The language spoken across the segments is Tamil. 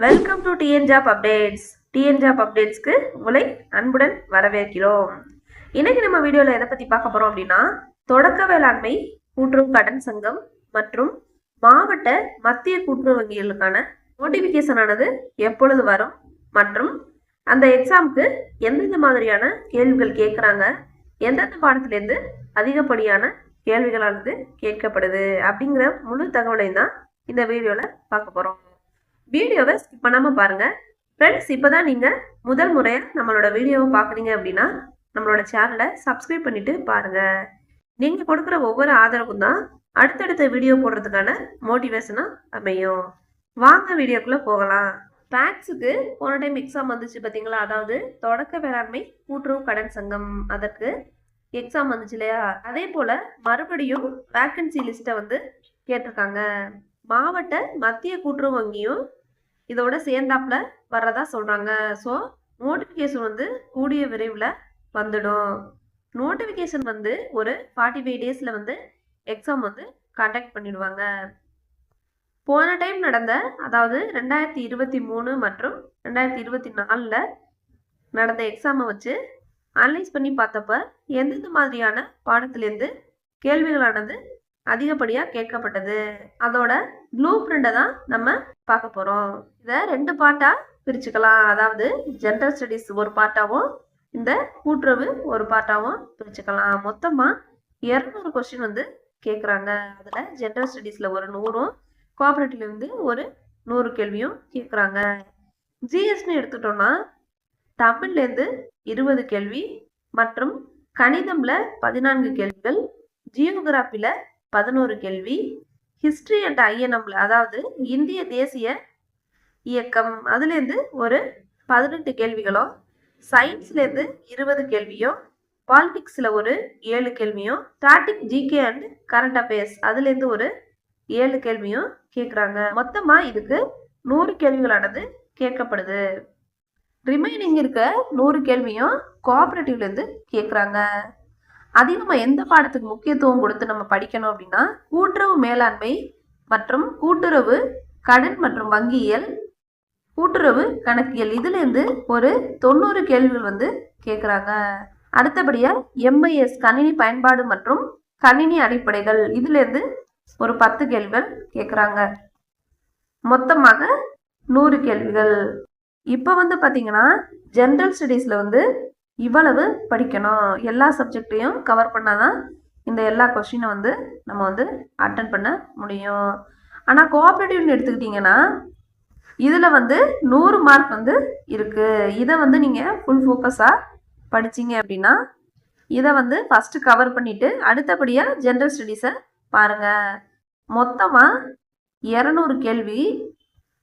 Welcome to TN job updates TN job அப்டேட்ஸ்க்கு உங்களை அன்புடன் வரவேற்கிறோம். இன்னைக்கு நம்ம வீடியோவில் எதை பற்றி பார்க்க போகிறோம் அப்படின்னா தொடக்க வேளாண்மை கூட்டுறவு கடன் சங்கம் மற்றும் மாவட்ட மத்திய கூட்டுறவு வங்கிகளுக்கான நோட்டிஃபிகேஷன் ஆனது எப்பொழுது வரும் மற்றும் அந்த எக்ஸாமுக்கு எந்தெந்த மாதிரியான கேள்விகள் கேட்குறாங்க எந்தெந்த பாடத்துலேருந்து அதிகப்படியான கேள்விகளானது கேட்கப்படுது அப்படிங்கிற முழு தகவலையும் தான் இந்த வீடியோவில் பார்க்க போகிறோம் வீடியோவை ஸ்கிப் பண்ணாமல் பாருங்கள் ஃப்ரெண்ட்ஸ் இப்போ தான் நீங்கள் முதல் முறையாக நம்மளோட வீடியோவை பார்க்குறீங்க அப்படின்னா நம்மளோட சேனலை சப்ஸ்கிரைப் பண்ணிவிட்டு பாருங்கள் நீங்கள் கொடுக்குற ஒவ்வொரு ஆதரவும் தான் அடுத்தடுத்த வீடியோ போடுறதுக்கான மோட்டிவேஷனாக அமையும். வாங்க வீடியோக்குள்ளே போகலாம். பேக்ஸுக்கு போன டைம் எக்ஸாம் வந்துச்சு பார்த்தீங்களா அதாவது தொடக்க வேளாண்மை கூட்டுறவு கடன் சங்கம். அதற்கு எக்ஸாம் வந்துச்சு இல்லையா? அதே போல் மறுபடியும் வேக்கன்சி லிஸ்ட்டை வந்து கேட்டிருக்காங்க. மாவட்ட மத்திய கூட்டுறவு வங்கியும் இதோட சேர்ந்தாப்புல வர்றதா சொல்கிறாங்க ஸோ நோட்டிஃபிகேஷன் வந்து கூடிய விரைவில் வந்துடும். நோட்டிஃபிகேஷன் வந்து ஒரு ஃபார்ட்டி ஃபைவ் டேஸில் வந்து எக்ஸாம் வந்து கண்டக்ட் பண்ணிடுவாங்க. போன டைம் நடந்த அதாவது ரெண்டாயிரத்தி இருபத்தி மூணு மற்றும் ரெண்டாயிரத்தி இருபத்தி நாலில் நடந்த எக்ஸாமை வச்சு அனலைஸ் பண்ணி பார்த்தப்ப எந்தெந்த மாதிரியான பாடத்திலேருந்து கேள்விகளானது அதிகப்படியாக கேட்கப்பட்டது. அதோட ப்ளூ பிரிண்டை தான் நம்ம பார்க்க போகிறோம் இதை ரெண்டு பார்ட்டாக பிரிச்சுக்கலாம். அதாவது ஜென்ரல் ஸ்டடீஸ் ஒரு பார்ட்டாகவும் இந்த கூட்டுறவு ஒரு பார்ட்டாகவும் பிரிச்சுக்கலாம். மொத்தமாக இரநூறு கொஸ்டின் வந்து கேட்குறாங்க அதில் ஜென்ரல் ஸ்டடீஸில் ஒரு நூறும் கோஆப்ரேட்டிவ்ல வந்து ஒரு நூறு கேள்வியும் கேட்குறாங்க ஜிஎஸ்னு எடுத்துட்டோம்னா தமிழ்லேருந்து இருபது கேள்வி மற்றும் கணிதம்ல பதினான்கு கேள்விகள் ஜியோகிராஃபியில் பதினோரு கேள்வி ஹிஸ்ட்ரி அண்ட் ஐஎன்எம்ல அதாவது இந்திய தேசிய இயக்கம் அதுலேருந்து ஒரு பதினெட்டு கேள்விகளோ சயின்ஸ்லேருந்து இருபது கேள்வியோ பாலிடிக்ஸில் ஒரு ஏழு கேள்வியும் static GK and current affairs அதுலேருந்து ஒரு ஏழு கேள்வியும் கேட்குறாங்க மொத்தமாக இதுக்கு நூறு கேள்விகளானது கேட்கப்படுது. ரிமைனிங் இருக்க நூறு கேள்வியும் கோஆப்ரேட்டிவ்லேருந்து கேட்குறாங்க அதிகமாக எந்த பாடத்துக்கு முக்கியத்துவம் கொடுத்து நம்ம படிக்கணும் அப்படின்னா கூட்டுறவு மேலாண்மை மற்றும் கூட்டுறவு கடன் மற்றும் வங்கியியல் கூட்டுறவு கணக்கியல் இதுலேருந்து ஒரு தொண்ணூறு கேள்விகள் வந்து கேட்குறாங்க அடுத்தபடியாக எம்ஐஎஸ் கணினி பயன்பாடு மற்றும் கணினி அடிப்படைகள் இதுலேருந்து ஒரு பத்து கேள்விகள் கேட்குறாங்க மொத்தமாக நூறு கேள்விகள். இப்போ வந்து பார்த்தீங்கன்னா ஜென்ரல் ஸ்டடீஸில் வந்து இவ்வளவு படிக்கணும். எல்லா சப்ஜெக்டையும் கவர் பண்ணால் தான் இந்த எல்லா கொஷினை வந்து நம்ம வந்து அட்டன் பண்ண முடியும். ஆனால் கோஆப்ரேட்டிவ்னு எடுத்துக்கிட்டிங்கன்னா இதில் வந்து நூறு மார்க் வந்து இருக்குது இதை வந்து நீங்கள் ஃபுல் ஃபோக்கஸாக படிச்சீங்க அப்படின்னா இதை வந்து ஃபஸ்ட்டு கவர் பண்ணிவிட்டு அடுத்தபடியாக ஜென்ரல் ஸ்டடீஸை பாருங்கள் மொத்தமாக இரநூறு கேள்வி.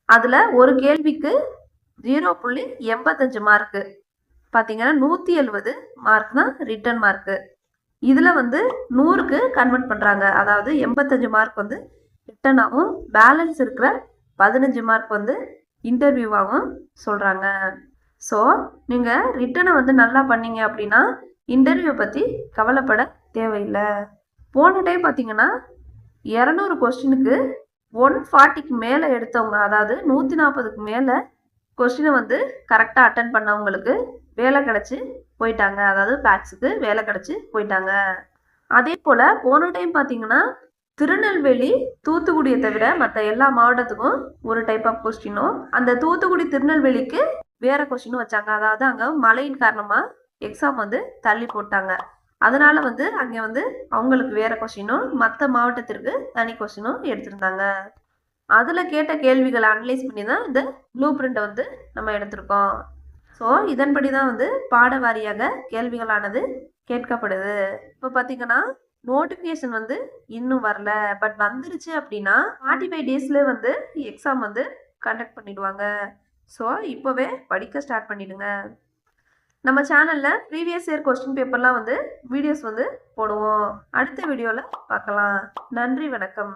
அதில் ஒரு கேள்விக்கு ஜீரோ புள்ளி எண்பத்தஞ்சு மார்க்கு பார்த்தீங்கன்னா நூற்றி எழுபது மார்க் தான் ரிட்டன் மார்க்கு இதில் வந்து நூறுக்கு கன்வெர்ட் பண்ணுறாங்க அதாவது எண்பத்தஞ்சு மார்க் வந்து ரிட்டனாகவும் பேலன்ஸ் இருக்கிற பதினஞ்சு மார்க் வந்து இன்டர்வியூவாகவும் சொல்கிறாங்க ஸோ நீங்கள் ரிட்டனை வந்து நல்லா பண்ணீங்க அப்படின்னா இன்டர்வியூ பற்றி கவலைப்பட தேவையில்லை. போன டைம் பார்த்தீங்கன்னா இரநூறு கொஸ்டினுக்கு ஒன் ஃபார்ட்டிக்கு மேலே எடுத்தவங்க அதாவது நூற்றி நாற்பதுக்கு மேலே கொஸ்டினை வந்து கரெக்டாக அட்டன் பண்ணவங்களுக்கு வேலை கிடச்சி போயிட்டாங்க. அதாவது பேக்ஸுக்கு வேலை கிடச்சி போயிட்டாங்க. அதே போல் போன டைம் பார்த்தீங்கன்னா திருநெல்வேலி தூத்துக்குடியை தவிர மற்ற எல்லா மாவட்டத்துக்கும் ஒரு டைப் ஆஃப் கொஸ்டினும் அந்த தூத்துக்குடி திருநெல்வேலிக்கு வேற கொஸ்டினும் வச்சாங்க. அதாவது அங்கே மழையின் காரணமாக எக்ஸாம் வந்து தள்ளி போட்டாங்க. அதனால வந்து அங்கே வந்து அவங்களுக்கு வேற கொஸ்டினும் மற்ற மாவட்டத்திற்கு தனி கொஸ்டினும் எடுத்திருந்தாங்க. அதில் கேட்ட கேள்விகளை அனலைஸ் பண்ணி தான் இந்த ப்ளூ பிரிண்ட்டை வந்து நம்ம எடுத்திருக்கோம். ஸோ இதன்படி தான் வந்து பாட வாரியாக கேள்விகளானது கேட்கப்படுது. இப்போ பார்த்தீங்கன்னா நோட்டிஃபிகேஷன் வந்து இன்னும் வரல. பட் வந்துருச்சு அப்படின்னா ஃபார்ட்டி ஃபைவ் டேஸ்லேயே வந்து எக்ஸாம் வந்து கண்டக்ட் பண்ணிடுவாங்க. ஸோ இப்போவே படிக்க ஸ்டார்ட் பண்ணிடுங்க. நம்ம சேனலில் ப்ரீவியஸ் இயர் கொஸ்டின் பேப்பர்லாம் வந்து வீடியோஸ் வந்து போடுவோம். அடுத்த வீடியோவில் பார்க்கலாம். நன்றி வணக்கம்.